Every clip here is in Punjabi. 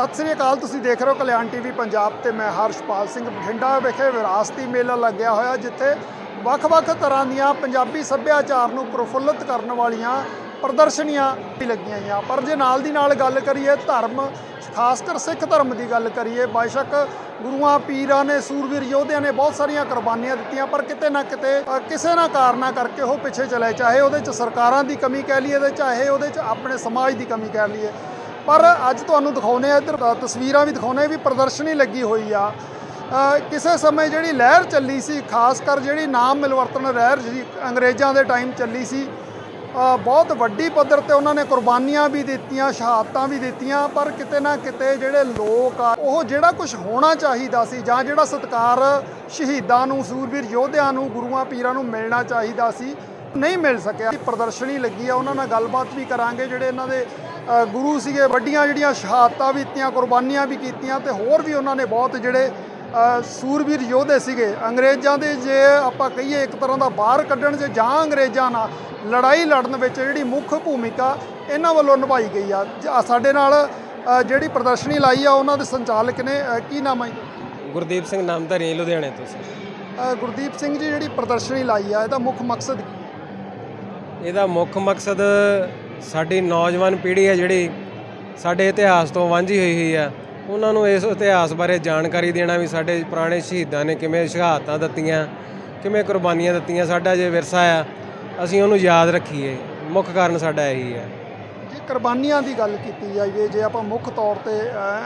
ਸਤਿ ਸ੍ਰੀ ਅਕਾਲ, ਤੁਸੀਂ ਦੇਖ ਰਹੇ ਹੋ ਕਲਿਆਣ ਟੀਵੀ ਪੰਜਾਬ ਤੇ ਮੈਂ ਹਰਸ਼ਪਾਲ ਸਿੰਘ ਬਠਿੰਡਾ ਵਿਖੇ ਵਿਰਾਸਤੀ ਮੇਲਾ ਲੱਗਿਆ ਹੋਇਆ, ਜਿੱਥੇ ਵੱਖ-ਵੱਖ ਤਰ੍ਹਾਂ ਦੀਆਂ ਪੰਜਾਬੀ ਸੱਭਿਆਚਾਰ ਨੂੰ ਪ੍ਰਫੁੱਲਤ ਕਰਨ ਵਾਲੀਆਂ ਪ੍ਰਦਰਸ਼ਨੀਆਂ ਵੀ ਲੱਗੀਆਂ ਹੋਈਆਂ। ਪਰ ਜੇ ਨਾਲ ਦੀ ਨਾਲ ਗੱਲ ਕਰੀਏ ਧਰਮ, ਖਾਸ ਕਰ ਸਿੱਖ ਧਰਮ ਦੀ ਗੱਲ ਕਰੀਏ, ਬੇਸ਼ੱਕ ਗੁਰੂਆਂ, ਪੀਰਾਂ ਨੇ, ਸੂਰਵੀਰ ਯੋਧਿਆਂ ਨੇ ਬਹੁਤ ਸਾਰੀਆਂ ਕੁਰਬਾਨੀਆਂ ਦਿੱਤੀਆਂ, ਪਰ ਕਿਤੇ ਨਾ ਕਿਤੇ ਕਿਸੇ ਨਾ ਕਾਰਨਾ ਕਰਕੇ ਉਹ ਪਿੱਛੇ ਚਲੇ, ਚਾਹੇ ਉਹਦੇ ਚ ਸਰਕਾਰਾਂ ਦੀ ਕਮੀ ਕਹਿ ਲਈਏ ਤੇ ਚਾਹੇ ਉਹਦੇ ਚ ਆਪਣੇ ਸਮਾਜ ਦੀ ਕਮੀ ਕਹਿ ਲਈਏ। ਪਰ ਅੱਜ ਤੁਹਾਨੂੰ ਦਿਖਾਉਨੇ ਆ ਇੱਧਰ ਤਸਵੀਰਾਂ ਵੀ ਦਿਖਾਉਨੇ ਵੀ ਪ੍ਰਦਰਸ਼ਨੀ ਲੱਗੀ ਹੋਈ ਆ। ਕਿਸੇ ਸਮੇਂ ਜਿਹੜੀ ਲਹਿਰ ਚੱਲੀ ਸੀ, ਖਾਸ ਕਰ ਜਿਹੜੀ ਨਾਮ ਮਿਲਵਰਤਨ ਲਹਿਰ ਸੀ ਅੰਗਰੇਜ਼ਾਂ ਦੇ ਟਾਈਮ ਚੱਲੀ ਸੀ ਬਹੁਤ ਵੱਡੀ ਪੱਧਰ ਤੇ ਉਹਨਾਂ ਨੇ ਕੁਰਬਾਨੀਆਂ ਵੀ ਦਿੱਤੀਆਂ, ਸ਼ਹਾਦਤਾਂ ਵੀ ਦਿੱਤੀਆਂ, ਪਰ ਕਿਤੇ ਨਾ ਕਿਤੇ ਜਿਹੜੇ ਲੋਕ ਆ, ਉਹ ਜਿਹੜਾ ਕੁਝ ਹੋਣਾ ਚਾਹੀਦਾ ਸੀ ਜਾਂ ਜਿਹੜਾ ਸਤਿਕਾਰ ਸ਼ਹੀਦਾਂ ਨੂੰ, ਸੂਰਬੀਰ ਯੋਧਿਆਂ ਨੂੰ, ਗੁਰੂਆਂ, ਪੀਰਾਂ ਨੂੰ ਮਿਲਣਾ ਚਾਹੀਦਾ ਸੀ ਨਹੀਂ ਮਿਲ ਸਕਿਆ ਪ੍ਰਦਰਸ਼ਨੀ ਲੱਗੀ ਆ ਉਹਨਾਂ ਨਾਲ ਗੱਲਬਾਤ ਵੀ ਕਰਾਂਗੇ ਜਿਹੜੇ ਇਹਨਾਂ ਦੇ ਗੁਰੂ ਸੀਗੇ ਵੱਡੀਆਂ ਜਿਹੜੀਆਂ ਸ਼ਹਾਦਤਾਂ ਵੀ ਦਿੱਤੀਆਂ ਕੁਰਬਾਨੀਆਂ ਵੀ ਕੀਤੀਆਂ ਤੇ ਹੋਰ ਵੀ ਉਹਨਾਂ ਨੇ ਬਹੁਤ ਜਿਹੜੇ ਸੂਰਬੀਰ ਯੋਧੇ ਸੀਗੇ ਅੰਗਰੇਜ਼ਾਂ ਦੇ ਜੇ ਆਪਾਂ ਕਹੀਏ ਇੱਕ ਤਰ੍ਹਾਂ ਦਾ ਬਾਹਰ ਕੱਢਣ 'ਚ ਜਾਂ ਅੰਗਰੇਜ਼ਾਂ ਨਾਲ ਲੜਾਈ ਲੜਨ ਵਿੱਚ ਜਿਹੜੀ ਮੁੱਖ ਭੂਮਿਕਾ ਇਹਨਾਂ ਵੱਲੋਂ ਨਿਭਾਈ ਗਈ ਆ ਸਾਡੇ ਨਾਲ ਜਿਹੜੀ ਪ੍ਰਦਰਸ਼ਨੀ ਲਾਈ ਆ ਉਹਨਾਂ ਦੇ ਸੰਚਾਲਕ ਨੇ ਕੀ ਨਾਮ ਹੈ? ਗੁਰਦੀਪ ਸਿੰਘ ਨਾਮਧਾਰੀ ਲੁਧਿਆਣੇ ਤੋਂ ਸੀ ਅ, ਗੁਰਦੀਪ ਸਿੰਘ ਜੀ ਜਿਹੜੀ ਪ੍ਰਦਰਸ਼ਨੀ ਲਾਈ ਆ ਇਹਦਾ ਮੁੱਖ ਮਕਸਦ? ਇਹਦਾ ਮੁੱਖ ਮਕਸਦ ਸਾਡੀ ਨੌਜਵਾਨ ਪੀੜ੍ਹੀ ਹੈ ਜਿਹੜੀ ਸਾਡੇ ਇਤਿਹਾਸ ਤੋਂ ਵਾਂਝੀ ਹੋਈ ਹੋਈ ਆ ਉਹਨਾਂ ਨੂੰ ਇਸ ਇਤਿਹਾਸ ਬਾਰੇ ਜਾਣਕਾਰੀ ਦੇਣਾ ਵੀ ਸਾਡੇ ਪੁਰਾਣੇ ਸ਼ਹੀਦਾਂ ਨੇ ਕਿਵੇਂ ਸ਼ਹਾਦਤਾਂ ਦਿੱਤੀਆਂ, ਕਿਵੇਂ ਕੁਰਬਾਨੀਆਂ ਦਿੱਤੀਆਂ ਸਾਡਾ ਜੇ ਵਿਰਸਾ ਆ, ਅਸੀਂ ਉਹਨੂੰ ਯਾਦ ਰੱਖੀਏ। ਮੁੱਖ ਕਾਰਨ ਸਾਡਾ ਇਹੀ ਹੈ। ਕੁਰਬਾਨੀਆਂ ਦੀ ਗੱਲ ਕੀਤੀ ਜਾਈਏ, ਜੇ ਆਪਾਂ ਮੁੱਖ ਤੌਰ ਤੇ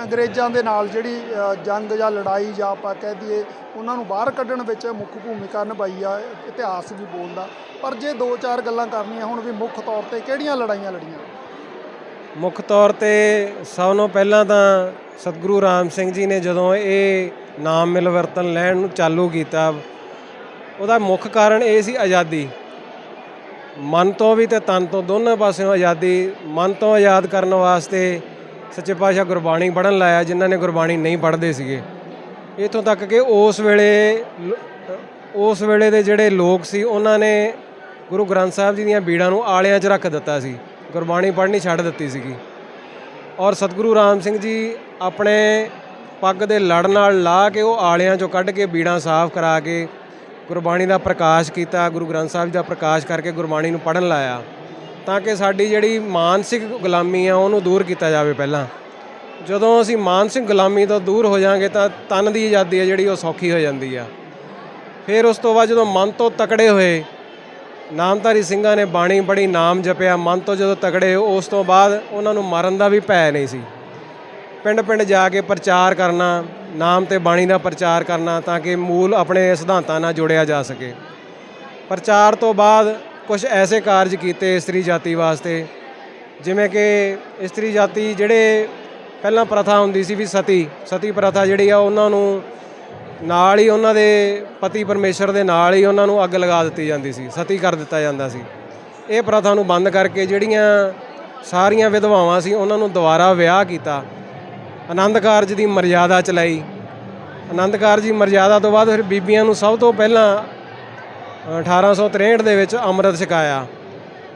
ਅੰਗਰੇਜ਼ਾਂ ਦੇ ਨਾਲ ਜਿਹੜੀ ਜੰਗ ਜਾਂ ਲੜਾਈ ਜਾਂ ਆਪਾਂ ਕਹਿ ਦਈਏ ਉਹਨਾਂ ਨੂੰ ਬਾਹਰ ਕੱਢਣ ਵਿੱਚ ਮੁੱਖ ਭੂਮਿਕਾ ਨਿਭਾਈ ਆ, ਇਤਿਹਾਸ ਵੀ ਬੋਲਦਾ। ਪਰ ਜੇ ਦੋ ਚਾਰ ਗੱਲਾਂ ਕਰਨੀਆਂ ਹੁਣ ਵੀ ਮੁੱਖ ਤੌਰ ਤੇ ਕਿਹੜੀਆਂ ਲੜਾਈਆਂ ਲੜੀਆਂ? ਮੁੱਖ ਤੌਰ ਤੇ ਸਭ ਤੋਂ ਪਹਿਲਾਂ ਤਾਂ ਸਤਿਗੁਰੂ ਰਾਮ ਸਿੰਘ ਜੀ ਨੇ ਜਦੋਂ ਇਹ ਨਾਮ ਮਿਲਵਰਤਨ ਲੈਣ ਨੂੰ ਚਾਲੂ ਕੀਤਾ, ਉਹਦਾ ਮੁੱਖ ਕਾਰਨ ਇਹ ਸੀ ਆਜ਼ਾਦੀ। ਮਨ ਤੋਂ ਵੀ ਤੇ ਤਨ ਤੋਂ ਦੋਨਾਂ ਪਾਸਿਓਂ ਆਜ਼ਾਦੀ, ਮਨ ਤੋਂ ਆਜ਼ਾਦ ਕਰਨ ਵਾਸਤੇ ਸੱਚੇ ਪਾਤਸ਼ਾਹ ਗੁਰਬਾਣੀ ਪੜ੍ਹਨ ਲਾਇਆ, ਜਿਨ੍ਹਾਂ ਨੇ ਗੁਰਬਾਣੀ ਨਹੀਂ ਪੜ੍ਹਦੇ ਸੀਗੇ। ਇਥੋਂ ਤੱਕ ਕਿ ਉਸ ਵੇਲੇ ਉਸ ਵੇਲੇ ਦੇ ਜਿਹੜੇ ਲੋਕ ਸੀ, ਉਹਨਾਂ ਨੇ ਗੁਰੂ ਗ੍ਰੰਥ ਸਾਹਿਬ ਜੀ ਦੀਆਂ ਬੀੜਾਂ ਨੂੰ ਆਲਿਆਂ 'ਚ ਰੱਖ ਦਿੱਤਾ ਸੀ। ਗੁਰਬਾਣੀ ਪੜ੍ਹਨੀ ਛੱਡ ਦਿੱਤੀ ਸੀਗੀ। ਔਰ ਸਤਿਗੁਰੂ ਰਾਮ ਸਿੰਘ ਜੀ ਆਪਣੇ ਪੱਗ ਦੇ ਲੜ ਨਾਲ ਲਾ ਕੇ ਉਹ ਆਲਿਆਂ 'ਚੋਂ ਕੱਢ ਕੇ ਬੀੜਾਂ ਸਾਫ਼ ਕਰਾ ਕੇ ਗੁਰਬਾਣੀ ਦਾ ਪ੍ਰਕਾਸ਼ ਕੀਤਾ, ਗੁਰੂ ਗ੍ਰੰਥ ਸਾਹਿਬ ਜੀ ਦਾ ਪ੍ਰਕਾਸ਼ ਕਰਕੇ ਗੁਰਬਾਣੀ ਨੂੰ ਪੜ੍ਹਨ ਲਾਇਆ, ਤਾਂ ਕਿ ਸਾਡੀ ਜਿਹੜੀ ਮਾਨਸਿਕ ਗੁਲਾਮੀ ਆ, ਉਹਨੂੰ ਦੂਰ ਕੀਤਾ ਜਾਵੇ ਪਹਿਲਾਂ। ਜਦੋਂ ਅਸੀਂ ਮਾਨਸਿਕ ਗੁਲਾਮੀ ਤੋਂ ਦੂਰ ਹੋ ਜਾਾਂਗੇ, ਤਾਂ ਤਨ ਦੀ ਆਜ਼ਾਦੀ ਹੈ ਜਿਹੜੀ, ਉਹ ਸੌਖੀ ਹੋ ਜਾਂਦੀ ਆ। ਫਿਰ ਉਸ ਤੋਂ ਬਾਅਦ ਜਦੋਂ ਮਨ ਤੋਂ ਤਕੜੇ ਹੋਏ, ਨਾਮਧਾਰੀ ਸਿੰਘਾਂ ਨੇ ਬਾਣੀ ਬੜੀ, ਨਾਮ ਜਪਿਆ, ਮਨ ਤੋਂ ਜਦੋਂ ਤਕੜੇ ਉਸ ਤੋਂ ਬਾਅਦ ਉਹਨਾਂ ਨੂੰ ਮਰਨ ਦਾ ਵੀ ਭੈ ਨਹੀਂ ਸੀ। ਪਿੰਡ ਪਿੰਡ ਜਾ ਕੇ ਪ੍ਰਚਾਰ ਕਰਨਾ ਨਾਮ ਤੇ ਬਾਣੀ ਦਾ ਪ੍ਰਚਾਰ ਕਰਨਾ ਤਾਂ ਕਿ ਮੂਲ ਆਪਣੇ ਸਿਧਾਂਤਾਂ ਨਾਲ ਜੋੜਿਆ ਜਾ ਸਕੇ। ਪ੍ਰਚਾਰ ਤੋਂ ਬਾਅਦ ਕੁਝ ਐਸੇ ਕਾਰਜ ਕੀਤੇ ਇਸਤਰੀ ਜਾਤੀ ਵਾਸਤੇ, ਜਿਵੇਂ ਕਿ ਇਸਤਰੀ ਜਾਤੀ ਜਿਹੜੇ ਪਹਿਲਾਂ ਪ੍ਰਥਾ ਹੁੰਦੀ ਸੀ ਵੀ ਸਤੀ ਸਤੀ ਪ੍ਰਥਾ ਜਿਹੜੀ ਆ ਉਹਨਾਂ ਨੂੰ ਨਾਲ ਹੀ ਉਹਨਾਂ ਦੇ ਪਤੀ ਪਰਮੇਸ਼ਰ ਦੇ ਨਾਲ ਹੀ ਉਹਨਾਂ ਨੂੰ ਅੱਗ ਲਗਾ ਦਿੱਤੀ ਜਾਂਦੀ ਸੀ, ਸਤੀ ਕਰ ਦਿੱਤਾ ਜਾਂਦਾ ਸੀ। ਇਹ ਪ੍ਰਥਾ ਨੂੰ ਬੰਦ ਕਰਕੇ ਜਿਹੜੀਆਂ ਸਾਰੀਆਂ ਵਿਧਵਾਵਾਂ ਸੀ ਉਹਨਾਂ ਨੂੰ ਦੁਬਾਰਾ ਵਿਆਹ ਕੀਤਾ। ਆਨੰਦ ਕਾਰਜ ਦੀ ਮਰਿਆਦਾ ਚਲਾਈ। ਆਨੰਦ ਕਾਰਜ ਦੀ ਮਰਿਆਦਾ ਤੋਂ ਬਾਅਦ ਫਿਰ ਬੀਬੀਆਂ ਨੂੰ ਸਭ ਤੋਂ ਪਹਿਲਾਂ ਅ, 1863 ਦੇ ਵਿੱਚ ਅੰਮ੍ਰਿਤ ਛਕਾਇਆ।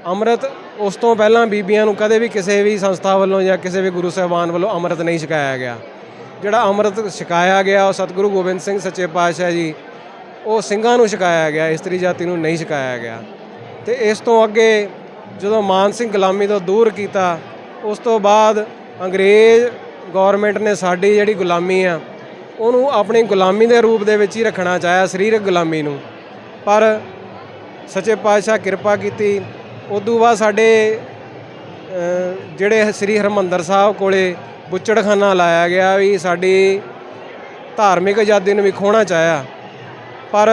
ਅੰਮ੍ਰਿਤ ਉਸ ਤੋਂ ਪਹਿਲਾਂ ਬੀਬੀਆਂ ਨੂੰ ਕਦੇ ਵੀ ਕਿਸੇ ਵੀ ਸੰਸਥਾ ਵੱਲੋਂ ਜਾਂ ਕਿਸੇ ਵੀ ਗੁਰੂ ਸਾਹਿਬਾਨ ਵੱਲੋਂ ਅੰਮ੍ਰਿਤ ਨਹੀਂ ਛਕਾਇਆ ਗਿਆ। ਜਿਹੜਾ ਅੰਮ੍ਰਿਤ ਛਕਾਇਆ ਗਿਆ ਉਹ ਸਤਿਗੁਰੂ ਗੋਬਿੰਦ ਸਿੰਘ ਸੱਚੇ ਪਾਤਸ਼ਾਹ ਜੀ ਉਹ ਸਿੰਘਾਂ ਨੂੰ ਛਕਾਇਆ ਗਿਆ ਇਸਤਰੀ ਜਾਤੀ ਨੂੰ ਨਹੀਂ ਛਕਾਇਆ ਗਿਆ। ਤੇ ਇਸ ਤੋਂ ਅੱਗੇ ਜਦੋਂ ਮਾਨ ਸਿੰਘ ਗੁਲਾਮੀ ਤੋਂ ਦੂਰ ਕੀਤਾ ਉਸ ਤੋਂ ਬਾਅਦ ਅੰਗਰੇਜ਼ ਗਵਰਨਮੈਂਟ ਨੇ ਸਾਡੀ ਜਿਹੜੀ ਗੁਲਾਮੀ ਆ, ਉਹਨੂੰ ਆਪਣੀ ਗੁਲਾਮੀ ਦੇ ਰੂਪ ਦੇ ਵਿੱਚ ਹੀ ਰੱਖਣਾ ਚਾਹਿਆ, ਸਰੀਰਕ ਗੁਲਾਮੀ ਨੂੰ। ਪਰ ਸੱਚੇ ਪਾਤਸ਼ਾਹ ਕਿਰਪਾ ਕੀਤੀ, ਉਦੋਂ ਬਾਅਦ ਸਾਡੇ ਜਿਹੜੇ ਸ੍ਰੀ ਹਰਮੰਦਰ ਸਾਹਿਬ ਕੋਲੇ ਬੁੱਚੜਖਾਨਾ ਲਾਇਆ ਗਿਆ ਵੀ ਸਾਡੀ ਧਾਰਮਿਕ ਆਜ਼ਾਦੀ ਨੂੰ ਵੀ ਖੋਣਾ ਚਾਹਿਆ। ਪਰ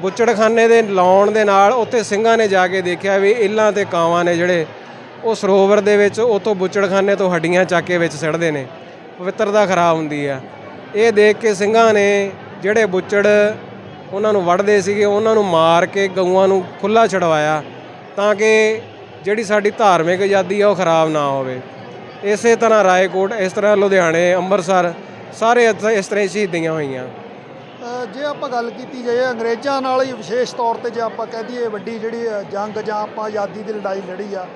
ਬੁੱਚੜਖਾਨੇ ਦੇ ਲਾਉਣ ਦੇ ਨਾਲ ਉੱਥੇ ਸਿੰਘਾਂ ਨੇ ਜਾ ਕੇ ਦੇਖਿਆ ਵੀ ਇੱਲਾਂ ਤੇ ਕਾਵਾਂ ਨੇ ਜਿਹੜੇ ਉਹ ਸਰੋਵਰ ਦੇ ਵਿੱਚ ਉਤੋਂ ਬੁੱਚੜਖਾਨੇ ਤੋਂ ਹੱਡੀਆਂ ਚੱਕ ਕੇ ਵਿੱਚ ਸਿੱਟਦੇ ਨੇ। ਪਵਿੱਤਰਤਾ ਖਰਾਬ ਹੁੰਦੀ ਆ। ਇਹ ਦੇਖ ਕੇ ਸਿੰਘਾਂ ਨੇ ਜਿਹੜੇ ਬੁੱਚੜ ਉਹਨਾਂ ਨੂੰ ਵੜਦੇ ਸੀਗੇ, ਉਹਨਾਂ ਨੂੰ ਮਾਰ ਕੇ ਗਊਆਂ ਨੂੰ ਖੁੱਲਾ ਛਡਵਾਇਆ ਤਾਂ ਕਿ ਜਿਹੜੀ ਸਾਡੀ ਧਾਰਮਿਕ ਆਜ਼ਾਦੀ ਆ ਉਹ ਖਰਾਬ ਨਾ ਹੋਵੇ। ਇਸੇ ਤਰ੍ਹਾਂ ਰਾਏਕੋਟ, ਇਸ ਤਰ੍ਹਾਂ ਲੁਧਿਆਣੇ, ਅੰਮ੍ਰਿਤਸਰ ਸਾਰੇ ਇਸ ਤਰ੍ਹਾਂ ਸ਼ਹੀਦੀਆਂ ਹੋਈਆਂ। ਜੇ ਆਪਾਂ ਗੱਲ ਕੀਤੀ ਜਾਏ ਅੰਗਰੇਜ਼ਾਂ ਨਾਲ ਹੀ ਵਿਸ਼ੇਸ਼ ਤੌਰ ਤੇ ਜੇ ਆਪਾਂ ਕਹਿ ਦਈਏ ਵੱਡੀ ਜਿਹੜੀ ਜੰਗ ਜਾਂ ਆਪਾਂ ਆਜ਼ਾਦੀ ਦੀ ਲੜਾਈ ਲੜੀ ਆ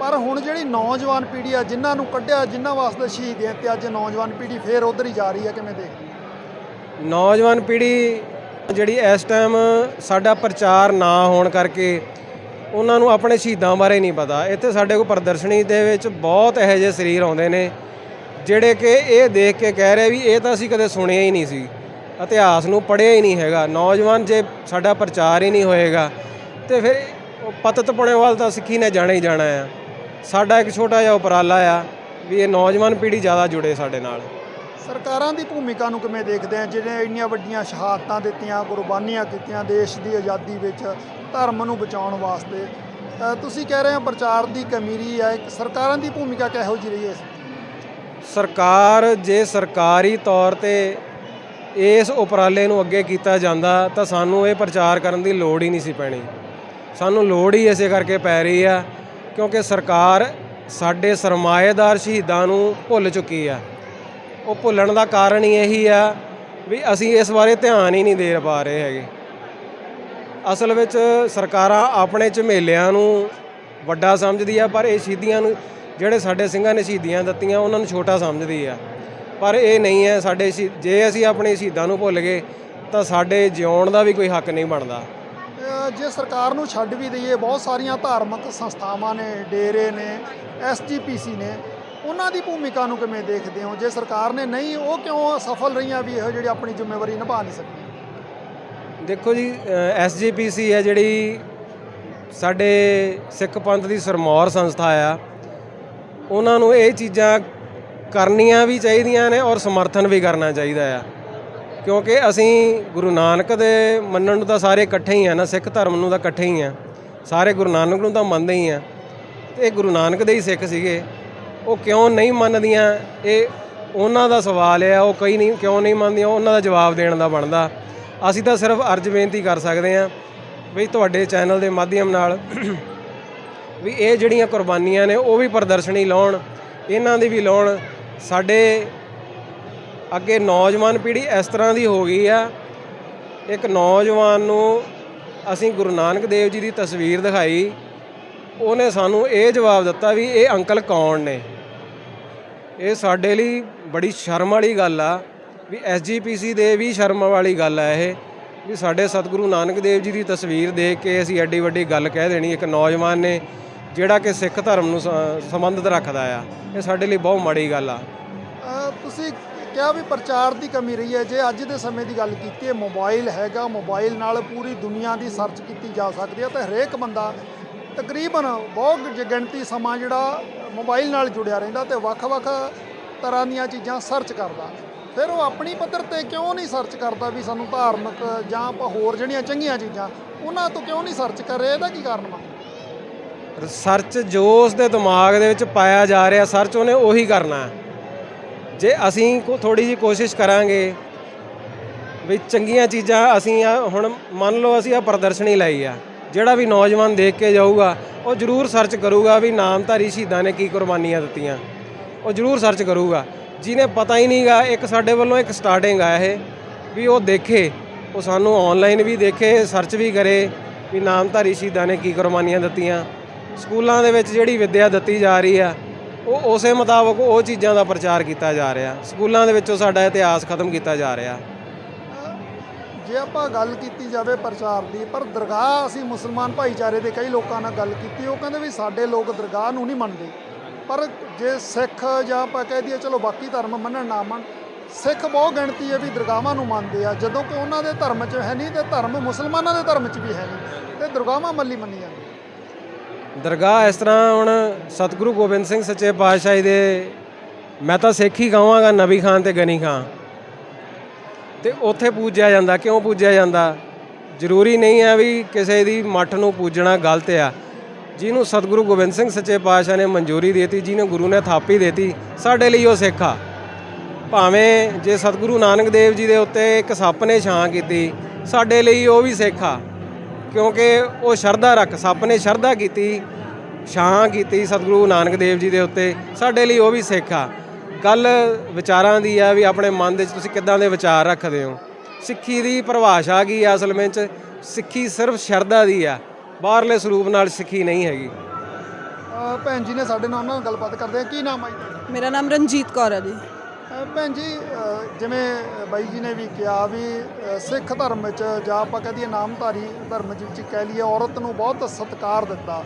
ਪਰ ਹੁਣ ਜਿਹੜੀ ਨੌਜਵਾਨ ਪੀੜ੍ਹੀ ਆ, ਜਿਨ੍ਹਾਂ ਨੂੰ ਕੱਢਿਆ, ਜਿਨ੍ਹਾਂ ਵਾਸਤੇ ਸ਼ਹੀਦੀਆਂ ਤੇ ਅੱਜ ਨੌਜਵਾਨ ਪੀੜ੍ਹੀ ਫੇਰ ਉਧਰ ਹੀ ਜਾ ਰਹੀ ਹੈ, ਕਿਵੇਂ ਦੇਖਦੇ ਨੌਜਵਾਨ ਪੀੜ੍ਹੀ ਜਿਹੜੀ ਇਸ ਟਾਈਮ ਸਾਡਾ ਪ੍ਰਚਾਰ ਨਾ ਹੋਣ ਕਰਕੇ ਉਹਨਾਂ ਨੂੰ ਆਪਣੇ ਸ਼ਹੀਦਾਂ ਬਾਰੇ ਨਹੀਂ ਪਤਾ। ਇੱਥੇ ਸਾਡੇ ਕੋਲ ਪ੍ਰਦਰਸ਼ਨੀ ਦੇ ਵਿੱਚ ਬਹੁਤ ਇਹੋ ਜਿਹੇ ਸਰੀਰ ਆਉਂਦੇ ਨੇ, ਜਿਹੜੇ ਕਿ ਇਹ ਦੇਖ ਕੇ ਕਹਿ ਰਹੇ ਵੀ ਇਹ ਤਾਂ ਅਸੀਂ ਕਦੇ ਸੁਣਿਆ ਹੀ ਨਹੀਂ ਸੀ, ਇਤਿਹਾਸ ਨੂੰ ਪੜ੍ਹਿਆ ਹੀ ਨਹੀਂ ਹੈਗਾ। ਨੌਜਵਾਨ ਜੇ ਸਾਡਾ ਪ੍ਰਚਾਰ ਹੀ ਨਹੀਂ ਹੋਏਗਾ, ਤੇ ਫਿਰ ਉਹ ਪਤਤ ਪੁਣੇ ਵੱਲ ਤਾਂ ਸਿੱਖੀ ਨੇ ਜਾਣਾ ਹੀ ਜਾਣਾ ਆ। ਸਾਡਾ ਇੱਕ ਛੋਟਾ ਜਿਹਾ ਉਪਰਾਲਾ ਆ ਵੀ ਇਹ ਨੌਜਵਾਨ ਪੀੜ੍ਹੀ ਜ਼ਿਆਦਾ ਜੁੜੇ ਸਾਡੇ ਨਾਲ। ਸਰਕਾਰਾਂ ਦੀ ਭੂਮਿਕਾ ਨੂੰ ਕਿਵੇਂ ਦੇਖਦੇ ਆ? ਜਿਹੜੇ ਇੰਨੀਆਂ ਵੱਡੀਆਂ ਸ਼ਹਾਦਤਾਂ ਦਿੱਤੀਆਂ ਕੁਰਬਾਨੀਆਂ ਕੀਤੀਆਂ ਦੇਸ਼ ਦੀ ਆਜ਼ਾਦੀ ਵਿੱਚ ਧਰਮ ਨੂੰ ਬਚਾਉਣ ਵਾਸਤੇ। ਅ, ਤੁਸੀਂ ਕਹਿ ਰਹੇ ਹੋ ਪ੍ਰਚਾਰ ਦੀ ਕਮੀ ਰਹੀ ਹੈ ਸਰਕਾਰਾਂ ਦੀ ਭੂਮਿਕਾ ਕਿਹੋ ਜਿਹੀ ਰਹੀ ਹੈ ਇਸ? ਸਰਕਾਰ ਜੇ ਸਰਕਾਰੀ ਤੌਰ ਤੇ ਇਸ ਉਪਰਾਲੇ ਨੂੰ ਅੱਗੇ ਕੀਤਾ ਜਾਂਦਾ ਤਾਂ ਸਾਨੂੰ ਇਹ ਪ੍ਰਚਾਰ ਕਰਨ ਦੀ ਲੋੜ ਹੀ ਨਹੀਂ ਸੀ ਪੈਣੀ। ਸਾਨੂੰ ਲੋੜ ਹੀ ਇਸੇ ਕਰਕੇ ਪੈ ਰਹੀ ਆ ਕਿਉਂਕਿ ਸਰਕਾਰ ਸਾਡੇ ਸਰਮਾਏਦਾਰ ਸ਼ਹੀਦਾਂ ਨੂੰ ਭੁੱਲ ਚੁੱਕੀ ਆ। ਉਹ ਭੁੱਲਣ ਦਾ ਕਾਰਨ ਹੀ ਇਹੀ ਆ ਵੀ ਅਸੀਂ ਇਸ ਬਾਰੇ ਧਿਆਨ ਹੀ ਨਹੀਂ ਦੇ ਪਾ ਰਹੇ ਹੈਗੇ। ਅਸਲ ਵਿੱਚ ਸਰਕਾਰਾਂ ਆਪਣੇ ਝਮੇਲਿਆਂ ਨੂੰ ਵੱਡਾ ਸਮਝਦੀ ਆ ਪਰ ਇਹ ਸ਼ਹੀਦੀਆਂ ਨੂੰ ਜਿਹੜੇ ਸਾਡੇ ਸਿੰਘਾਂ ਨੇ ਸ਼ਹੀਦੀਆਂ ਦਿੱਤੀਆਂ, ਉਹਨਾਂ ਨੂੰ ਛੋਟਾ ਸਮਝਦੀ ਆ। ਪਰ ਇਹ ਨਹੀਂ ਹੈ, ਸਾਡੇ ਸ਼ਹੀ- ਜੇ ਅਸੀਂ ਆਪਣੇ ਸ਼ਹੀਦਾਂ ਨੂੰ ਭੁੱਲ ਗਏ, ਤਾਂ ਸਾਡੇ ਜਿਉਣ ਦਾ ਵੀ ਕੋਈ ਹੱਕ ਨਹੀਂ ਬਣਦਾ। ਜੇ ਸਰਕਾਰ ਨੂੰ ਛੱਡ ਵੀ ਦਈਏ, ਬਹੁਤ ਸਾਰੀਆਂ ਧਾਰਮਿਕ ਸੰਸਥਾਵਾਂ ਨੇ, ਡੇਰੇ ਨੇ ਐਸਜੀਪੀਸੀ ਨੇ, ਉਹਨਾਂ ਦੀ ਭੂਮਿਕਾ ਨੂੰ ਕਿਵੇਂ ਦੇਖਦੇ ਹੋ? ਜੇ ਸਰਕਾਰ ਨੇ ਨਹੀਂ, ਉਹ ਕਿਉਂ ਸਫਲ ਰਹੀਆਂ ਵੀ ਇਹੋ ਜਿਹੜੀ ਆਪਣੀ ਜ਼ਿੰਮੇਵਾਰੀ ਨਿਭਾ ਨਹੀਂ ਸਕੀ ਦੇਖੋ ਜੀ ਐਸਜੀਪੀਸੀ ਹੈ ਜਿਹੜੀ ਸਾਡੇ ਸਿੱਖ ਪੰਥ ਦੀ ਸਰਮੌਰ ਸੰਸਥਾ ਆ। ਉਹਨਾਂ ਨੂੰ ਇਹ ਚੀਜ਼ਾਂ ਕਰਨੀਆਂ ਵੀ ਚਾਹੀਦੀਆਂ ਨੇ ਔਰ ਸਮਰਥਨ ਵੀ ਕਰਨਾ ਚਾਹੀਦਾ ਆ। ਕਿਉਂਕਿ ਅਸੀਂ ਗੁਰੂ ਨਾਨਕ ਦੇ ਮੰਨਣ ਨੂੰ ਤਾਂ ਸਾਰੇ ਇਕੱਠੇ ਹੀ ਆ ਨਾ, ਸਿੱਖ ਧਰਮ ਨੂੰ ਤਾਂ ਇਕੱਠੇ ਹੀ ਆ। ਸਾਰੇ ਗੁਰੂ ਨਾਨਕ ਨੂੰ ਤਾਂ ਮੰਨਦੇ ਹੀ ਆ। ਤੇ ਇਹ ਗੁਰੂ ਨਾਨਕ ਦੇ ਹੀ ਸਿੱਖ ਸੀਗੇ। ਉਹ ਕਿਉਂ ਨਹੀਂ ਮੰਨਦੀਆਂ? ਇਹ ਉਹਨਾਂ ਦਾ ਸਵਾਲ ਆ, ਉਹ ਕਈ ਨਹੀਂ, ਕਿਉਂ ਨਹੀਂ ਮੰਨਦੀਆਂ? ਉਹਨਾਂ ਦਾ ਜਵਾਬ ਦੇਣ ਦਾ ਬਣਦਾ। ਅਸੀਂ ਤਾਂ ਸਿਰਫ ਅਰਜ਼ ਬੇਨਤੀ ਕਰ ਸਕਦੇ ਹਾਂ ਵੀ ਤੁਹਾਡੇ ਚੈਨਲ ਦੇ ਮਾਧਿਅਮ ਨਾਲ ਵੀ ਇਹ ਜਿਹੜੀਆਂ ਕੁਰਬਾਨੀਆਂ ਨੇ, ਉਹ ਵੀ ਪ੍ਰਦਰਸ਼ਨੀ ਲਾਉਣ, ਇਹਨਾਂ ਦੀ ਵੀ ਲਾਉਣ। ਸਾਡੇ ਅੱਗੇ ਨੌਜਵਾਨ ਪੀੜ੍ਹੀ ਇਸ ਤਰ੍ਹਾਂ ਦੀ ਹੋ ਗਈ ਆ। ਇੱਕ ਨੌਜਵਾਨ ਨੂੰ ਅਸੀਂ ਗੁਰੂ ਨਾਨਕ ਦੇਵ ਜੀ ਦੀ ਤਸਵੀਰ ਦਿਖਾਈ। ਉਹਨੇ ਸਾਨੂੰ ਇਹ ਜਵਾਬ ਦਿੱਤਾ ਵੀ ਇਹ ਅੰਕਲ ਕੌਣ ਨੇ? ਇਹ ਸਾਡੇ ਲਈ ਬੜੀ ਸ਼ਰਮ ਵਾਲੀ ਗੱਲ ਆ, ਵੀ ਐਸਜੀਪੀਸੀ ਦੇ ਵੀ ਸ਼ਰਮ ਵਾਲੀ ਗੱਲ ਆ ਇਹ, ਵੀ ਸਾਡੇ ਸਤਿਗੁਰੂ ਨਾਨਕ ਦੇਵ ਜੀ ਦੀ ਤਸਵੀਰ ਦੇਖ ਕੇ ਅਸੀਂ ਐਡੀ ਵੱਡੀ ਗੱਲ ਕਹਿ ਦੇਣੀ ਇੱਕ ਨੌਜਵਾਨ ਨੇ, ਜਿਹੜਾ ਕਿ ਸਿੱਖ ਧਰਮ ਨੂੰ ਸ- ਸੰਬੰਧਿਤ ਰੱਖਦਾ ਆ। ਇਹ ਸਾਡੇ ਲਈ ਬਹੁਤ ਮਾੜੀ ਗੱਲ ਆ। ਤੁਸੀਂ ਕਿਹਾ ਵੀ ਪ੍ਰਚਾਰ ਦੀ ਕਮੀ ਰਹੀ ਹੈ। ਜੇ ਅੱਜ ਦੇ ਸਮੇਂ ਦੀ ਗੱਲ ਕੀਤੀ ਹੈ ਮੋਬਾਈਲ ਹੈਗਾ, ਮੋਬਾਈਲ ਨਾਲ ਪੂਰੀ ਦੁਨੀਆ ਦੀ ਸਰਚ ਕੀਤੀ ਜਾ ਸਕਦੀ ਹੈ, ਤਾਂ ਹਰੇਕ ਬੰਦਾ ਤਕਰੀਬਨ ਬਹੁਤ ਗਿਣਤੀ ਸਮਾਂ ਜਿਹੜਾ ਮੋਬਾਈਲ ਨਾਲ ਜੁੜਿਆ ਰਹਿੰਦਾ ਤੇ ਵੱਖ-ਵੱਖ ਤਰ੍ਹਾਂ ਦੀਆਂ ਚੀਜ਼ਾਂ ਸਰਚ ਕਰਦਾ। ਫਿਰ ਉਹ ਆਪਣੀ ਪੱਧਰ ਤੇ ਕਿਉਂ ਨਹੀਂ ਸਰਚ ਕਰਦਾ ਵੀ ਸਾਨੂੰ ਧਾਰਮਿਕ ਜਾਂ ਆਪਾਂ ਹੋਰ ਜਿਹੜੀਆਂ ਚੰਗੀਆਂ ਚੀਜ਼ਾਂ, ਉਹਨਾਂ ਤੋਂ ਕਿਉਂ ਨਹੀਂ ਸਰਚ ਕਰ ਰਿਹਾ? ਇਹਦਾ ਕੀ ਕਾਰਨ ਵਾ ਰਿਸਰਚ ਜੋ ਉਸ ਦੇ ਦਿਮਾਗ ਦੇ ਵਿੱਚ ਪਾਇਆ ਜਾ ਰਿਹਾ, ਸਰਚ ਉਹਨੇ ਉਹੀ ਕਰਨਾ ਹੈ। ਜੇ ਅਸੀਂ ਕੋ ਥੋੜੀ ਜੀ ਕੋਸ਼ਿਸ਼ ਕਰਾਂਗੇ ਵੀ ਚੰਗੀਆਂ ਚੀਜ਼ਾਂ ਅਸੀਂ ਆ ਹੁਣ ਮੰਨ ਲਓ ਅਸੀਂ ਆ ਪ੍ਰਦਰਸ਼ਨੀ ਲਾਈ ਆ, ਜਿਹੜਾ ਵੀ ਨੌਜਵਾਨ ਦੇਖ ਕੇ ਜਾਊਗਾ, ਉਹ ਜ਼ਰੂਰ ਸਰਚ ਕਰੂਗਾ ਵੀ ਨਾਮਧਾਰੀ ਸ਼ਹੀਦਾਂ ਨੇ ਕੀ ਕੁਰਬਾਨੀਆਂ ਦਿੱਤੀਆਂ। ਉਹ ਜ਼ਰੂਰ ਸਰਚ ਕਰੂਗਾ। ਜਿਹਨੇ ਪਤਾ ਹੀ ਨਹੀਂਗਾ ਇੱਕ ਸਾਡੇ ਵੱਲੋਂ ਇੱਕ ਸਟਾਰਟਿੰਗ ਆ ਇਹ, ਵੀ ਉਹ ਦੇਖੇ, ਉਹ ਸਾਨੂੰ ਆਨਲਾਈਨ ਵੀ ਦੇਖੇ ਸਰਚ ਵੀ ਕਰੇ, ਵੀ ਨਾਮਧਾਰੀ ਸ਼ਹੀਦਾਂ ਨੇ ਕੀ ਕੁਰਬਾਨੀਆਂ ਦਿੱਤੀਆਂ। ਸਕੂਲਾਂ ਦੇ ਵਿੱਚ ਜਿਹੜੀ ਵਿੱਦਿਆ ਦਿੱਤੀ ਜਾ ਰਹੀ ਆ ਉਹ ਉਸੇ ਮੁਤਾਬਕ ਉਹ ਚੀਜ਼ਾਂ ਦਾ ਪ੍ਰਚਾਰ ਕੀਤਾ ਜਾ ਰਿਹਾ। ਸਕੂਲਾਂ ਦੇ ਵਿੱਚੋਂ ਸਾਡਾ ਇਤਿਹਾਸ ਖਤਮ ਕੀਤਾ ਜਾ ਰਿਹਾ। ਜੇ ਆਪਾਂ ਗੱਲ ਕੀਤੀ ਜਾਵੇ ਪ੍ਰਚਾਰ ਦੀ, ਪਰ ਦਰਗਾਹ ਅਸੀਂ ਮੁਸਲਮਾਨ ਭਾਈਚਾਰੇ ਦੇ ਕਈ ਲੋਕਾਂ ਨਾਲ ਗੱਲ ਕੀਤੀ, ਉਹ ਕਹਿੰਦੇ ਵੀ ਸਾਡੇ ਲੋਕ ਦਰਗਾਹ ਨੂੰ ਨਹੀਂ ਮੰਨਦੇ। ਪਰ ਜੇ ਸਿੱਖ ਜਾਂ ਆਪਾਂ ਕਹਿ ਦਈਏ, ਚਲੋ ਬਾਕੀ ਧਰਮ ਮੰਨਣ ਨਾ ਮੰਨ, ਸਿੱਖ ਬਹੁਤ ਗਿਣਤੀ ਹੈ ਵੀ ਦਰਗਾਹਾਂ ਨੂੰ ਮੰਨਦੇ ਆ, ਜਦੋਂ ਕਿ ਉਹਨਾਂ ਦੇ ਧਰਮ 'ਚ ਹੈ ਨਹੀਂ ਤੇ ਧਰਮ ਮੁਸਲਮਾਨਾਂ ਦੇ ਧਰਮ 'ਚ ਵੀ ਹੈ ਨਹੀਂ। ਤੇ ਦਰਗਾਹਾਂ ਮੱਲੀ ਮੰਨੀ ਜਾਂਦੀ ਦਰਗਾਹ ਇਸ ਤਰ੍ਹਾਂ ਹੁਣ ਸਤਿਗੁਰੂ ਗੋਬਿੰਦ ਸਿੰਘ ਸੱਚੇ ਪਾਤਸ਼ਾਹੀ ਦੇ, ਮੈਂ ਤਾਂ ਸਿੱਖ ਹੀ ਕਹਾਂਗਾ ਨਬੀ ਖਾਨ ਤੇ ਗਨੀ ਖਾਨ। ਤੇ ਉੱਥੇ ਪੂਜਿਆ ਜਾਂਦਾ, ਕਿਉਂ ਪੂਜਿਆ ਜਾਂਦਾ? ਜ਼ਰੂਰੀ ਨਹੀਂ ਹੈ ਵੀ ਕਿਸੇ ਦੀ ਮੱਠ ਨੂੰ ਪੂਜਣਾ ਗਲਤ ਆ। ਜਿਹਨੂੰ ਸਤਿਗੁਰੂ ਗੋਬਿੰਦ ਸਿੰਘ ਸੱਚੇ ਪਾਤਸ਼ਾਹ ਨੇ ਮਨਜ਼ੂਰੀ ਦੇਤੀ, ਜਿਹਨੂੰ ਗੁਰੂ ਨੇ ਥਾਪੀ ਦੇਤੀ, ਸਾਡੇ ਲਈ ਉਹ ਸਿੱਖ ਆ। ਭਾਵੇਂ ਜੇ ਸਤਿਗੁਰੂ ਨਾਨਕ ਦੇਵ ਜੀ ਦੇ ਉੱਤੇ ਇੱਕ ਸੱਪ ਨੇ ਛਾਂ ਕੀਤੀ, ਸਾਡੇ ਲਈ ਉਹ ਵੀ ਸਿੱਖ ਆ। ਕਿਉਂਕਿ ਉਹ ਸ਼ਰਧਾ ਰੱਖ ਸੱਪ ਨੇ ਸ਼ਰਧਾ ਕੀਤੀ ਛਾਂ ਕੀਤੀ ਸਤਿਗੁਰੂ ਨਾਨਕ ਦੇਵ ਜੀ ਦੇ ਉੱਤੇ। ਸਾਡੇ ਲਈ ਉਹ ਵੀ ਸਿੱਖ ਆ। ਗੱਲ ਵਿਚਾਰਾਂ ਦੀ ਆ ਵੀ ਆਪਣੇ ਮਨ ਦੇ ਵਿੱਚ ਤੁਸੀਂ ਕਿੱਦਾਂ ਦੇ ਵਿਚਾਰ ਰੱਖਦੇ ਹੋ? ਸਿੱਖੀ ਦੀ ਪਰਿਭਾਸ਼ਾ ਕੀ ਆ ਅਸਲ ਵਿੱਚ? ਸਿੱਖੀ ਸਿਰਫ ਸ਼ਰਧਾ ਦੀ ਆ। ਬਾਹਰਲੇ ਸਰੂਪ ਨਾਲ ਸਿੱਖੀ ਨਹੀਂ ਹੈਗੀ। ਭੈਣ ਜੀ ਨੇ ਸਾਡੇ ਨਾਲ ਉਹਨਾਂ ਨਾਲ ਗੱਲਬਾਤ ਕਰਦੇ ਆ। ਕੀ ਨਾਮ ਆ ਜੀ? ਮੇਰਾ ਨਾਮ ਰਣਜੀਤ ਕੌਰ ਹੈ ਜੀ। ਭੈਣ ਜੀ ਜਿਵੇਂ ਬਾਈ ਜੀ ਨੇ ਵੀ ਕਿਹਾ ਵੀ ਸਿੱਖ ਧਰਮ ਵਿੱਚ ਜਾਂ ਆਪਾਂ ਕਹਦੀਏ ਨਾਮਧਾਰੀ ਧਰਮ ਦੇ ਵਿੱਚ ਕਹਿ ਲਈਏ, ਔਰਤ ਨੂੰ ਬਹੁਤ ਸਤਿਕਾਰ ਦਿੱਤਾ।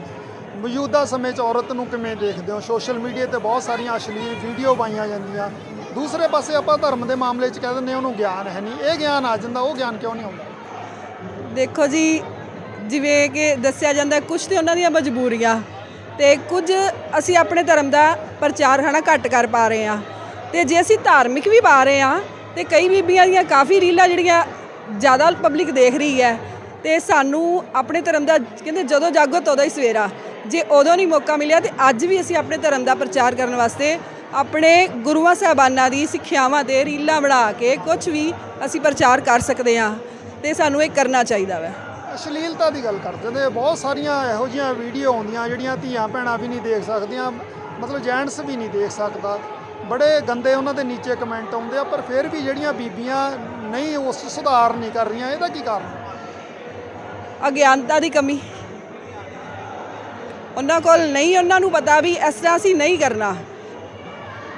ਮੌਜੂਦਾ ਸਮੇਂ 'ਚ ਔਰਤ ਨੂੰ ਕਿਵੇਂ ਦੇਖਦੇ ਹੋ? ਸੋਸ਼ਲ ਮੀਡੀਆ ਤੇ ਬਹੁਤ ਸਾਰੀਆਂ ਅਸ਼ਲੀਲ ਵੀਡੀਓ ਪਾਈਆਂ ਜਾਂਦੀਆਂ। ਦੂਸਰੇ ਪਾਸੇ ਆਪਾਂ ਧਰਮ ਦੇ ਮਾਮਲੇ 'ਚ ਕਹਿ ਦਿੰਦੇ ਹਾਂ, ਉਹਨੂੰ ਗਿਆਨ ਹੈ ਨਹੀਂ। ਇਹ ਗਿਆਨ ਆ ਜਾਂਦਾ, ਉਹ ਗਿਆਨ ਕਿਉਂ ਨਹੀਂ ਆਉਂਦਾ? ਦੇਖੋ ਜੀ, ਜਿਵੇਂ ਕਿ ਦੱਸਿਆ ਜਾਂਦਾ ਕੁਝ ਤੇ ਉਹਨਾਂ ਦੀਆਂ ਮਜਬੂਰੀਆਂ ਤੇ ਕੁਝ ਅਸੀਂ ਆਪਣੇ ਧਰਮ ਦਾ ਪ੍ਰਚਾਰ ਹਨਾ ਘੱਟ ਕਰ ਪਾ ਰਹੇ ਆ ਤੇ ਜੇ ਅਸੀਂ ਧਾਰਮਿਕ ਵੀ ਪਾ ਰਹੇ ਆ ਤੇ ਕਈ ਬੀਬੀਆਂ ਦੀਆਂ ਕਾਫੀ ਰੀਲਾਂ ਜਿਹੜੀਆਂ ਜ਼ਿਆਦਾ ਪਬਲਿਕ ਦੇਖ ਰਹੀ ਹੈ, ਤੇ ਸਾਨੂੰ ਆਪਣੇ ਧਰਮ ਦਾ ਕਹਿੰਦੇ ਜਦੋਂ ਜਾਗੋ ਤਦੋਂ ਹੀ ਸਵੇਰਾ। ਜੇ ਉਦੋਂ ਨਹੀਂ ਮੌਕਾ ਮਿਲਿਆ, ਤੇ ਅੱਜ ਵੀ ਅਸੀਂ ਆਪਣੇ ਧਰਮ ਦਾ ਪ੍ਰਚਾਰ ਕਰਨ ਵਾਸਤੇ ਆਪਣੇ ਗੁਰੂਆਂ ਸਾਹਿਬਾਨਾਂ ਦੀ ਸਿੱਖਿਆਵਾਂ ਤੇ ਰੀਲਾਂ ਬਣਾ ਕੇ ਕੁਝ ਵੀ ਅਸੀਂ ਪ੍ਰਚਾਰ ਕਰ ਸਕਦੇ ਹਾਂ, ਤੇ ਸਾਨੂੰ ਇਹ ਕਰਨਾ ਚਾਹੀਦਾ ਵੈ। ਅਸ਼ਲੀਲਤਾ ਦੀ ਗੱਲ ਕਰਦੇ ਨੇ, ਬਹੁਤ ਸਾਰੀਆਂ ਇਹੋ ਜਿਹੀਆਂ ਵੀਡੀਓ ਆਉਂਦੀਆਂ ਜਿਹੜੀਆਂ ਧੀਆਂ ਭੈਣਾਂ ਵੀ ਨਹੀਂ ਦੇਖ ਸਕਦੀਆਂ, ਮਤਲਬ ਜੈਂਟਸ ਵੀ ਨਹੀਂ ਦੇਖ ਸਕਦਾ। ਬੜੇ ਗੰਦੇ ਉਹਨਾਂ ਦੇ ਨੀਚੇ ਕਮੈਂਟ ਆਉਂਦੇ ਆ, ਪਰ ਫਿਰ ਵੀ ਜਿਹੜੀਆਂ ਬੀਬੀਆਂ ਨਹੀਂ ਉਸ ਸੁਧਾਰ ਨਹੀਂ ਕਰ ਰਹੀਆਂ, ਇਹਦਾ ਕੀ ਕਾਰਨ? ਅਗਿਆਨਤਾ ਦੀ ਕਮੀ। ਉਹਨਾਂ ਕੋਲ ਨਹੀਂ, ਉਹਨਾਂ ਨੂੰ ਪਤਾ ਵੀ ਇਸ ਤਰ੍ਹਾਂ ਅਸੀਂ ਨਹੀਂ ਕਰਨਾ।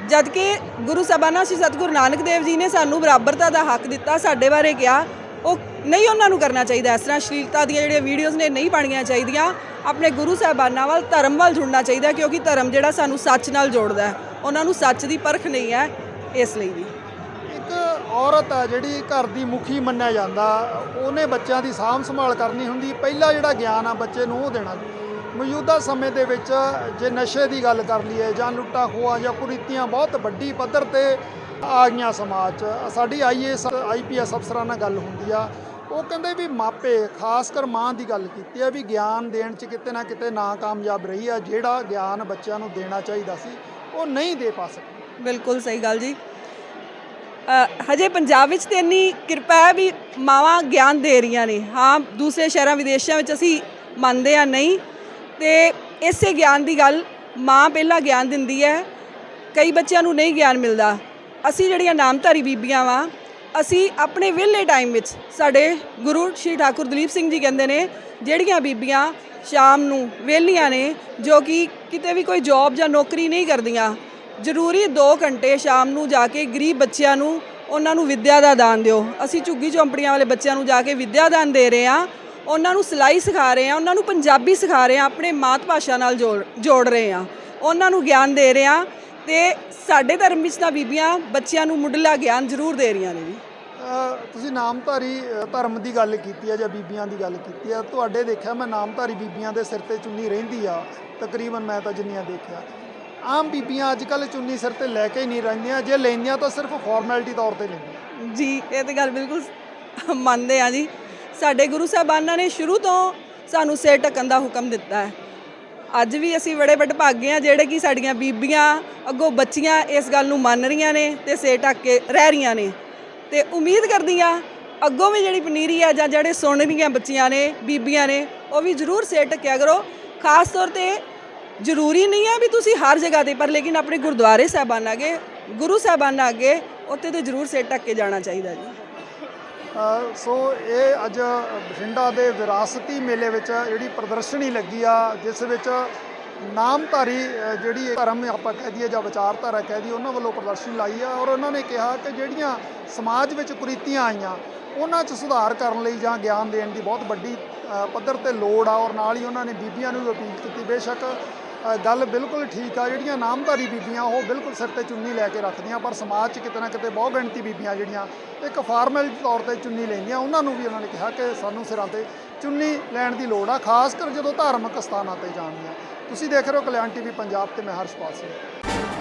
ਜਦ ਕਿ ਗੁਰੂ ਸਾਹਿਬਾਨਾ ਸ੍ਰੀ ਸਤਿਗੁਰੂ ਨਾਨਕ ਦੇਵ ਜੀ ਨੇ ਸਾਨੂੰ ਬਰਾਬਰਤਾ ਦਾ ਹੱਕ ਦਿੱਤਾ, ਸਾਡੇ ਬਾਰੇ ਕਿਹਾ, ਉਹ ਨਹੀਂ ਉਹਨਾਂ ਨੂੰ ਕਰਨਾ ਚਾਹੀਦਾ। ਇਸ ਤਰ੍ਹਾਂ ਅਸ਼ਲੀਲਤਾ ਦੀਆਂ ਜਿਹੜੀਆਂ ਵੀਡੀਓਜ਼ ਨੇ, ਨਹੀਂ ਪਾਣੀਆਂ ਚਾਹੀਦੀਆਂ। ਆਪਣੇ ਗੁਰੂ ਸਾਹਿਬਾਨਾਂ ਵੱਲ, ਧਰਮ ਵੱਲ ਜੁੜਨਾ ਚਾਹੀਦਾ, ਕਿਉਂਕਿ ਧਰਮ ਜਿਹੜਾ ਸਾਨੂੰ ਸੱਚ ਨਾਲ ਜੋੜਦਾ ਹੈ। ਉਹਨਾਂ ਨੂੰ ਸੱਚ ਦੀ ਪਰਖ ਨਹੀਂ ਹੈ, ਇਸ ਲਈ ਵੀ। ਇੱਕ ਔਰਤ ਆ ਜਿਹੜੀ ਘਰ ਦੀ ਮੁਖੀ ਮੰਨਿਆ ਜਾਂਦਾ, ਉਹਨੇ ਬੱਚਿਆਂ ਦੀ ਸਾਂਭ ਸੰਭਾਲ ਕਰਨੀ ਹੁੰਦੀ, ਪਹਿਲਾ ਜਿਹੜਾ ਗਿਆਨ ਆ ਬੱਚੇ ਨੂੰ ਉਹ ਦੇਣਾ। ਮੌਜੂਦਾ ਸਮੇਂ ਦੇ ਵਿੱਚ ਜੇ ਨਸ਼ੇ ਦੀ ਗੱਲ ਕਰ ਲਈਏ, ਜਾਂ ਲੁੱਟਾ ਖੋਆ ਜਾਂ ਕੁਰੀਤੀਆਂ ਬਹੁਤ ਵੱਡੀ ਪੱਧਰ ਤੇ ਆ ਗਈਆਂ ਸਮਾਜ 'ਚ, ਸਾਡੀ ਆਈਏਐਸ ਆਈਪੀਐਸ ਅਫਸਰਾਂ ਨਾਲ ਗੱਲ ਹੁੰਦੀ ਆ। ਉਹ ਕਹਿੰਦੇ ਵੀ ਮਾਪੇ, ਖਾਸ ਕਰ ਮਾਂ ਦੀ ਗੱਲ ਕੀਤੀ ਆ, ਵੀ ਗਿਆਨ ਦੇਣ 'ਚ ਕਿਤੇ ਨਾ ਕਿਤੇ ਨਾਕਾਮਯਾਬ ਰਹੀ ਆ, ਜਿਹੜਾ ਗਿਆਨ ਬੱਚਿਆਂ ਨੂੰ ਦੇਣਾ ਚਾਹੀਦਾ ਸੀ। ਉਹ ਨਹੀਂ ਦੇ ਪਾ ਸਕੀ ਬਿਲਕੁਲ ਸਹੀ ਗੱਲ ਜੀ। ਹਜੇ ਪੰਜਾਬ ਵਿੱਚ ਤੇ ਇੰਨੀ ਕਿਰਪਾ ਹੈ ਵੀ ਮਾਵਾਂ ਗਿਆਨ ਦੇ ਰਹੀਆਂ ਨੇ। ਹਾਂ, ਦੂਸਰੇ ਸ਼ਹਿਰਾਂ, ਵਿਦੇਸ਼ਾਂ ਵਿੱਚ ਅਸੀਂ ਮੰਨਦੇ ਆ ਨਹੀਂ। ਤੇ ਇਸੇ ਗਿਆਨ ਦੀ ਗੱਲ ਮਾਂ ਪਹਿਲਾਂ ਗਿਆਨ ਦਿੰਦੀ ਹੈ। ਕਈ ਬੱਚਿਆਂ ਨੂੰ ਨਹੀਂ ਗਿਆਨ ਮਿਲਦਾ। ਅਸੀਂ ਜਿਹੜੀਆਂ ਨਾਮਧਾਰੀ ਬੀਬੀਆਂ ਵਾਂ ਅਸੀਂ ਆਪਣੇ ਵਿਹਲੇ ਟਾਈਮ ਵਿੱਚ ਸਾਡੇ ਗੁਰੂ ਸ਼੍ਰੀ ਠਾਕੁਰ ਦਲੀਪ ਸਿੰਘ ਜੀ ਕਹਿੰਦੇ ਨੇ, ਜਿਹੜੀਆਂ ਬੀਬੀਆਂ ਸ਼ਾਮ ਨੂੰ ਵਿਹਲੀਆਂ ਨੇ, ਜੋ ਕਿ ਕਿਤੇ ਵੀ ਕੋਈ ਜੌਬ ਜਾਂ ਨੌਕਰੀ ਨਹੀਂ ਕਰਦੀਆਂ, ਜ਼ਰੂਰੀ 2 ਘੰਟੇ ਸ਼ਾਮ ਨੂੰ ਜਾ ਕੇ ਗਰੀਬ ਬੱਚਿਆਂ ਨੂੰ ਉਹਨਾਂ ਨੂੰ ਵਿੱਦਿਆ ਦਾ ਦਾਨ ਦਿਓ। ਅਸੀਂ ਝੁੱਗੀ ਝੌਂਪੜੀਆਂ ਵਾਲੇ ਬੱਚਿਆਂ ਨੂੰ ਜਾ ਕੇ ਵਿੱਦਿਆ ਦਾਨ ਦੇ ਰਹੇ ਹਾਂ, ਉਹਨਾਂ ਨੂੰ ਸਿਲਾਈ ਸਿਖਾ ਰਹੇ ਹਾਂ, ਉਹਨਾਂ ਨੂੰ ਪੰਜਾਬੀ ਸਿਖਾ ਰਹੇ ਹਾਂ, ਆਪਣੇ ਮਾਤ ਭਾਸ਼ਾ ਨਾਲ ਜੋੜ ਜੋੜ ਰਹੇ ਹਾਂ, ਉਹਨਾਂ ਨੂੰ ਗਿਆਨ ਦੇ ਰਹੇ ਹਾਂ ਤੇ ਸਾਡੇ ਧਰਮ ਵਿੱਚ ਤਾਂ ਬੀਬੀਆਂ ਬੱਚਿਆਂ ਨੂੰ ਮੁੱਢਲਾ ਗਿਆਨ ਜ਼ਰੂਰ ਦੇ ਰਹੀਆਂ ਨੇ ਜੀ। ਤੁਸੀਂ ਨਾਮਧਾਰੀ ਧਰਮ ਦੀ ਗੱਲ ਕੀਤੀ ਹੈ ਜਾਂ ਬੀਬੀਆਂ ਦੀ ਗੱਲ ਕੀਤੀ ਹੈ ਤੁਹਾਡੇ ਦੇਖਿਆ ਮੈਂ ਨਾਮਧਾਰੀ ਬੀਬੀਆਂ ਦੇ ਸਿਰ ਤੇ ਚੁੰਨੀ ਰਹਿੰਦੀ ਆ ਤਕਰੀਬਨ ਮੈਂ ਤਾਂ ਜਿੰਨੀਆਂ ਦੇਖਿਆ। ਆਮ ਬੀਬੀਆਂ ਅੱਜ ਕੱਲ ਚੁੰਨੀ ਸਿਰ ਤੇ ਲੈ ਕੇ ਹੀ ਨਹੀਂ ਰਹਿੰਦੀਆਂ ਜੇ ਲੈਂਦੀਆਂ ਤਾਂ ਸਿਰਫ ਫਾਰਮੈਲਿਟੀ ਤੌਰ ਤੇ ਲੈਂਦੀਆਂ। ਜੀ ਇਹ ਤੇ ਗੱਲ ਬਿਲਕੁਲ ਮੰਨਦੇ ਆ ਜੀ। ਸਾਡੇ ਗੁਰੂ ਸਾਹਿਬਾਨਾਂ ਨੇ ਸ਼ੁਰੂ ਤੋਂ ਸਾਨੂੰ ਸਿਰ ਢੱਕਣ ਦਾ ਹੁਕਮ ਦਿੱਤਾ ਹੈ। ਅੱਜ ਵੀ ਅਸੀਂ ਬੜੇ ਵਡਭਾਗੇ ਆ ਜਿਹੜੇ ਕਿ ਸਾਡੀਆਂ ਬੀਬੀਆਂ, ਅੱਗੋਂ ਬੱਚੀਆਂ ਇਸ ਗੱਲ ਨੂੰ ਮੰਨ ਰਹੀਆਂ ਨੇ ਤੇ ਸਿਰ ਢੱਕ ਕੇ ਰਹਿ ਰਹੀਆਂ ਨੇ। ਤੇ ਉਮੀਦ ਕਰਦੀ ਕਰਦੀਆਂ ਅੱਗੋਂ ਵੀ ਜਿਹੜੀ ਪਨੀਰੀ ਆ ਜਾਂ ਜਿਹੜੇ ਸੁਣ ਰਹੀਆਂ ਬੱਚੀਆਂ ਨੇ, ਬੀਬੀਆਂ ਨੇ, ਉਹ ਵੀ ਜ਼ਰੂਰ ਸਿਰ ਢੱਕਿਆ ਕਰੋ। ਖਾਸ ਤੌਰ ਤੇ ਜ਼ਰੂਰੀ ਨਹੀਂ ਹੈ ਵੀ ਤੁਸੀਂ ਹਰ ਜਗ੍ਹਾ ਤੇ, ਪਰ ਲੇਕਿਨ ਆਪਣੇ ਗੁਰਦੁਆਰੇ ਸਾਹਿਬਾਨ ਅੱਗੇ, ਗੁਰੂ ਸਾਹਿਬਾਨਾਂ ਅੱਗੇ, ਉੱਥੇ ਤੇ ਜ਼ਰੂਰ ਸਿਰ ਢੱਕ ਕੇ ਜਾਣਾ ਚਾਹੀਦਾ ਜੀ। ਸੋ ਇਹ ਅੱਜ ਬਠਿੰਡਾ ਦੇ ਵਿਰਾਸਤੀ ਮੇਲੇ ਵਿੱਚ ਜਿਹੜੀ ਪ੍ਰਦਰਸ਼ਨੀ ਲੱਗੀ ਆ, ਜਿਸ ਵਿੱਚ ਨਾਮਧਾਰੀ ਜਿਹੜੀ ਧਰਮ ਆਪਾਂ ਕਹਿ ਦਈਏ ਜਾਂ ਵਿਚਾਰਧਾਰਾ ਕਹਿ ਦਈਏ, ਉਹਨਾਂ ਵੱਲੋਂ ਪ੍ਰਦਰਸ਼ਨੀ ਲਾਈ ਆ ਔਰ ਉਹਨਾਂ ਨੇ ਕਿਹਾ ਕਿ ਜਿਹੜੀਆਂ ਸਮਾਜ ਵਿੱਚ ਕੁਰੀਤੀਆਂ ਆਈਆਂ, ਉਹਨਾਂ 'ਚ ਸੁਧਾਰ ਕਰਨ ਲਈ ਜਾਂ ਗਿਆਨ ਦੇਣ ਦੀ ਬਹੁਤ ਵੱਡੀ ਪੱਧਰ ਤੇ ਲੋੜ ਆ ਔਰ ਨਾਲ ਹੀ ਉਹਨਾਂ ਨੇ ਬੀਬੀਆਂ ਨੂੰ ਵੀ ਅਪੀਲ ਕੀਤੀ। ਬੇਸ਼ੱਕ ਗੱਲ ਬਿਲਕੁਲ ਠੀਕ ਆ, ਜਿਹੜੀਆਂ ਨਾਮਧਾਰੀ ਬੀਬੀਆਂ ਉਹ ਬਿਲਕੁਲ ਸਿਰ ਤੇ ਚੁੰਨੀ ਲੈ ਕੇ ਰੱਖਦੀਆਂ, ਪਰ ਸਮਾਜ 'ਚ ਕਿਤੇ ਨਾ ਕਿਤੇ ਬਹੁਤ ਗਿਣਤੀ ਬੀਬੀਆਂ ਜਿਹੜੀਆਂ ਇੱਕ ਫਾਰਮਲ ਤੌਰ ਤੇ ਚੁੰਨੀ ਲੈਂਦੀਆਂ, ਉਹਨਾਂ ਨੂੰ ਵੀ ਉਹਨਾਂ ਨੇ ਕਿਹਾ ਕਿ ਸਾਨੂੰ ਸਿਰਾਂ ਤੇ ਚੁੰਨੀ ਲੈਣ ਦੀ ਲੋੜ ਆ, ਖਾਸ ਕਰ ਜਦੋਂ ਧਾਰਮਿਕ ਸਥਾਨਾਂ ਤੇ ਜਾਣਦੀਆਂ ਤੁਸੀਂ ਦੇਖ ਰਹੇ ਹੋ ਕਲਿਆਣ ਟੀਵੀ ਪੰਜਾਬ ਤੇ ਮੈਂ ਹਰਸ਼ਪਾਲ ਸਿੰਘ।